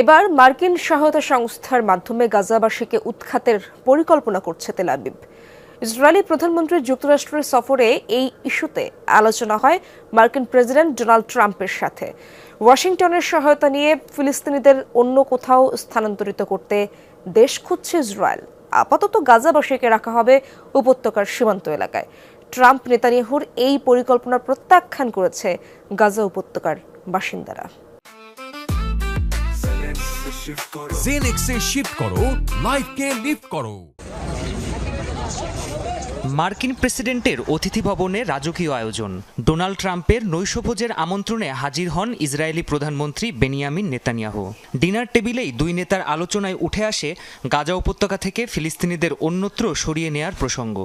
এবার মার্কিন সহায়তা সংস্থার মাধ্যমে গাজাবাসীকে উৎখাতের পরিকল্পনা করছে তেল আবিব। ইসরায়েলি প্রধানমন্ত্রী যুক্তরাষ্ট্রের সফরে এই ইস্যুতে আলোচনা হয় মার্কিন প্রেসিডেন্ট ডোনাল্ড ট্রাম্পের সাথে। ওয়াশিংটনের সহায়তা নিয়ে ফিলিস্তিনিদের অন্য কোথাও স্থানান্তরিত করতে দেশ খুঁজছে ইসরায়েল। আপাতত গাজাবাসীকে রাখা হবে উপত্যকার সীমান্ত এলাকায়। ট্রাম্প নেতানিয়াহুর এই পরিকল্পনা প্রত্যাখ্যান করেছে গাজা উপত্যকার বাসিন্দারা। জেনেক্সে শিফট করো লাইফকে লিফট করো। মার্কিন প্রেসিডেন্টের অতিথি ভবনে রাজকীয় আয়োজন। ডোনাল্ড ট্রাম্পের নৈশভোজের আমন্ত্রণে হাজির হন ইসরায়েলি প্রধানমন্ত্রী বেনিয়ামিন নেতানিয়াহু। ডিনার টেবিলেই দুই নেতার আলোচনায় উঠে আসে গাজা উপত্যকা থেকে ফিলিস্তিনিদের অন্যত্র সরিয়ে নেয়ার প্রসঙ্গ।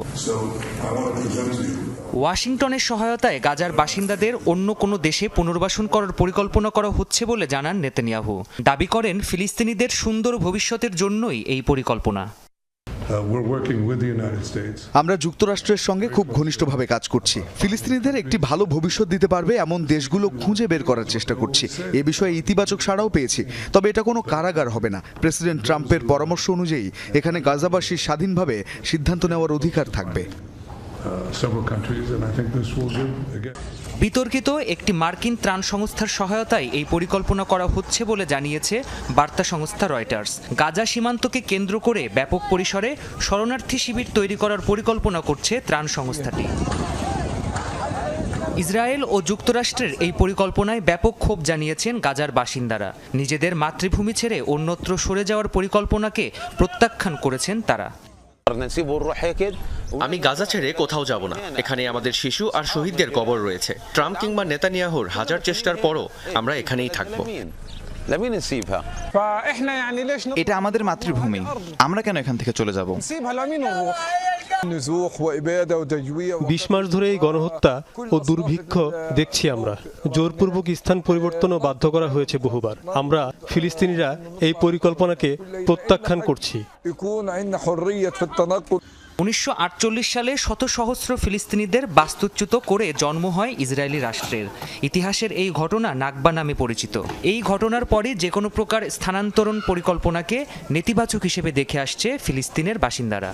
ওয়াশিংটনের সহায়তায় গাজার বাসিন্দাদের অন্য কোনো দেশে পুনর্বাসন করার পরিকল্পনা করা হচ্ছে বলে জানান নেতানিয়াহু। দাবি করেন ফিলিস্তিনিদের সুন্দর ভবিষ্যতের জন্যই এই পরিকল্পনা। Uh. আমরা যুক্তরাষ্ট্রের সঙ্গে খুব ঘনিষ্ঠভাবে কাজ করছি। ফিলিস্তিনিদের একটি ভালো ভবিষ্যৎ দিতে পারবে এমন দেশগুলো খুঁজে বের করার চেষ্টা করছি। এ বিষয়ে ইতিবাচক সাড়াও পেয়েছি তবে এটা কোনো কারাগার হবে না। প্রেসিডেন্ট ট্রাম্পের পরামর্শ অনুযায়ী এখানে গাজাবাসীর স্বাধীনভাবে সিদ্ধান্ত নেওয়ার অধিকার থাকবে। বিতর্কিত একটি মার্কিন ত্রাণ সংস্থার সহায়তায় এই পরিকল্পনা করা হচ্ছে বলে জানিয়েছে বার্তা সংস্থা রয়টার্স। গাজা সীমান্তকে কেন্দ্র করে ব্যাপক পরিসরে শরণার্থী শিবির তৈরি করার পরিকল্পনা করছে ত্রাণ সংস্থাটি। ইসরায়েল ও যুক্তরাষ্ট্রের এই পরিকল্পনায় ব্যাপক ক্ষোভ জানিয়েছেন গাজার বাসিন্দারা। নিজেদের মাতৃভূমি ছেড়ে অন্যত্র সরে যাওয়ার পরিকল্পনাকে প্রত্যাখ্যান করেছেন তারা। আমি গাজা ছেড়ে কোথাও যাব না। এখানে আমাদের শিশু আর শহীদদের কবর রয়েছে। ট্রাম্প কিংবা নেতানিয়াহুর হাজার চেষ্টার পরও আমরা এখানেই থাকব। এটা আমাদের মাতৃভূমি। আমরা কেন এখান থেকে চলে যাব? বিশ মাস ধরে এই গণহত্যা ও দুর্ভিক্ষ দেখছি আমরা। জোরপূর্বক স্থান পরিবর্তনও বাধ্য করা হয়েছে বহুবার। আমরা ফিলিস্তিনিরা এই পরিকল্পনাকে প্রত্যাখ্যান করছি। উনিশশো আটচল্লিশ সালে শত সহস্র ফিলিস্তিনিদের বাস্তুচ্যুত করে জন্ম হয় ইসরায়েলি রাষ্ট্রের। ইতিহাসের এই ঘটনা নাকবা নামে পরিচিত। এই ঘটনার পরে যে কোনো প্রকার স্থানান্তরণ পরিকল্পনাকে নেতিবাচক হিসেবে দেখে আসছে ফিলিস্তিনের বাসিন্দারা।